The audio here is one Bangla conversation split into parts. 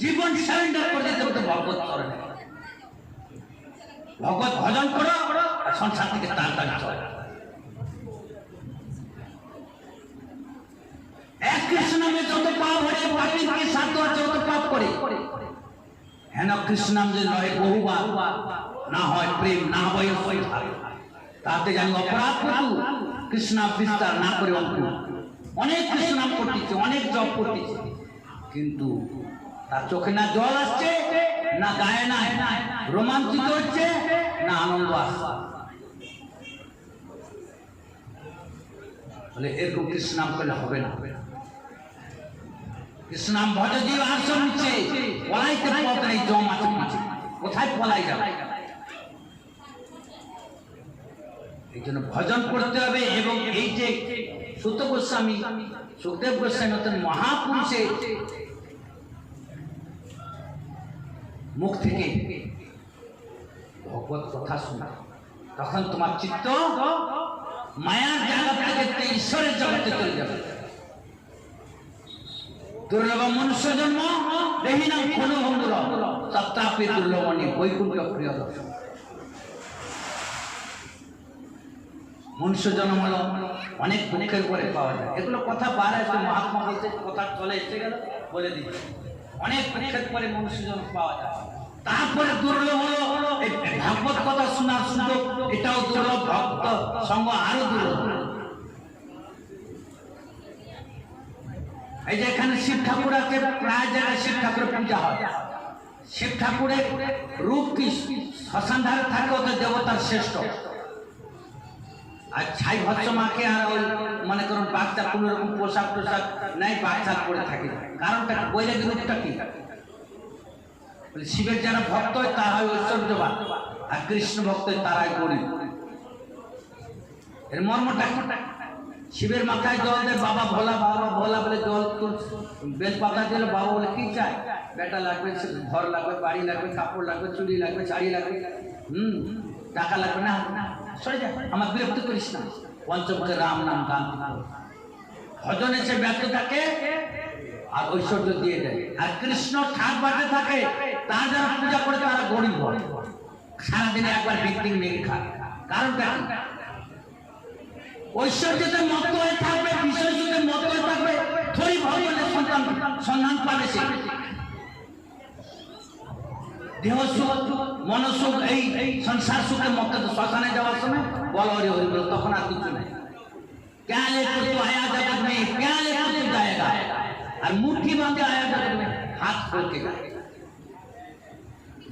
জীবন সারেন্ডার করে দিতে ভগবত চরণে। ভগবত ভজন করো আর সংসার থেকে তাড়াতাড়ি চলো। এক যত পাপ আছে অত পাপ করে। হেন কৃষ্ণ নাম যে নয় বহুবার, না হয় প্রেম, না হয় তাতে জানি অপরাধ কৃষ্ণা বিস্তার না করে অঙ্কুর অনেক নাম করতেছে, অনেক জব করতেছে। কিন্তু তার চোখে না জল আসছে, না গায়ে না রোমাঞ্চিত হচ্ছে, না আনন্দ আসছে। বলে, এরকম কৃষ্ণ নাম করলে হবে না। কৃষ্ণ নাম ভজজীব আসন নিচ্ছে পলাইতে পথ নেই, জম আছে কোথায় পলাই যাবে এই জন্য ভজন করতে হবে এবং এই যে সুত গোস্বামী, সুখদেব গোস্বামী মতন মহাপুরুষে মুখ থেকে ভগবত কথা শোনা। তখন তোমার চিত্ত মায়ার জায়গা থেকে ঈশ্বরের জগতে চলে যাবে। দুর্লভ মনুষ্য জন্ম, দেহি না কোনো ভঙ্গুর। সত্তাপি দুর্লভনী বৈকুণ্ঠ প্রিয় দর্শন মনুষ্য জন্ম হলো অনেক দুঃখের পরে পাওয়া যায়। এগুলো কথা বার আছে মহাত্মা বলতে কথা চলে এসে গেল, বলে দিচ্ছি অনেক দুঃখের পরে মনুষ্য জন্ম পাওয়া যায়। তারপরে দুর্লভ হলো ভাগবত কথা শোনার সুযোগ, এটাও দুর্লভ ভক্ত সঙ্গ আরও দুর্লভ। এই যে এখানে শিব ঠাকুর আছে, প্রায় জায়গায় শিব ঠাকুরের পূজা হয়। শিব ঠাকুরের রূপ কি? শ্মশান ধারে থাকে ওদের দেবতার শ্রেষ্ঠ। আর ছাই ভৎস মাকে আর ওই মনে করুন বাচ্চা কোন রকম পোশাক টোশাক নাই, বাচ্চা পরে থাকে। কারণটা? বৈরাগী রূপটা কি? শিবের যারা ভক্ত হয় তারা হয় ঐশ্বর্যবান। আর কৃষ্ণ ভক্ত তারাই গরিব। এর মর্মটা শিবের মাথায় জল দেয় বাবা ভোলা বাবা ভোলা বলে জল বেল পাতা দিলে বাবা বলে, কি চায় বেটা লাগবে, ঘর লাগবে, বাড়ি লাগবে, কাপড় লাগবে, চুড়ি লাগবে, শাড়ি লাগবে। টাকা লাগবে না? সরে যা আমার বিরক্ত করিস না। পঞ্চমুখে রাম নাম গান ভজনে সে ব্যস্ত থাকে আর ঐশ্বর্য দিয়ে দেয়। আর কৃষ্ণ ঠাক বাজে থাকে, তার যারা পূজা করে তারা গরিব হয়। সারাদিনে একবার বিক্রি মেঘ খায় কারণটা? ঐশ্বর্যতে মত হয়ে থাকবে বিষয় মত হয়ে থাকবে থরি ভগবানের সন্তান সন্ধান পাবে সে। দেহ সুখ মনসুখ এই এই সংসার সুখে মত শ্মশানে যাওয়ার সময় বল হরি হরি বল তখন আর কিছু নাই क्या लेकर तू आया जगत में क्या लेकर तू जाएगा আর মুঠি বাঁধে আয়া জগৎ में হাত खोल के जाएगा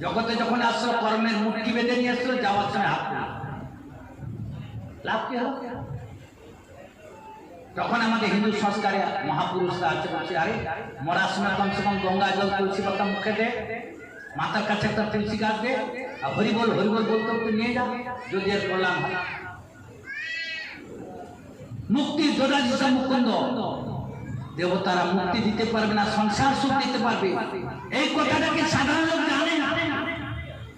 জগতে যখন আসলো কর্মের মুঠি বেঁধে নিয়ে আসলো যাওয়ার সময় হাত খুলে লাভ কি হবে তখন আমাদের হিন্দু সংস্কারে মহাপুরুষরা আছে বলছে আরে মরার সময় কমসে কম গঙ্গা জল তুলসী পাতা মুখে দে মাথার কাছে একটা তুলসী গাছ দে আর হরিবল হরিবল বলতে বলতে নিয়ে যা, যদি এর কল্যাণ হয়। মুক্তি যোদা দিশা মুকুন্দ। দেবতারা মুক্তি দিতে পারবে না, সংসার সুখ দিতে পারবে। এই কথাটাকে সাধারণ লোক জানে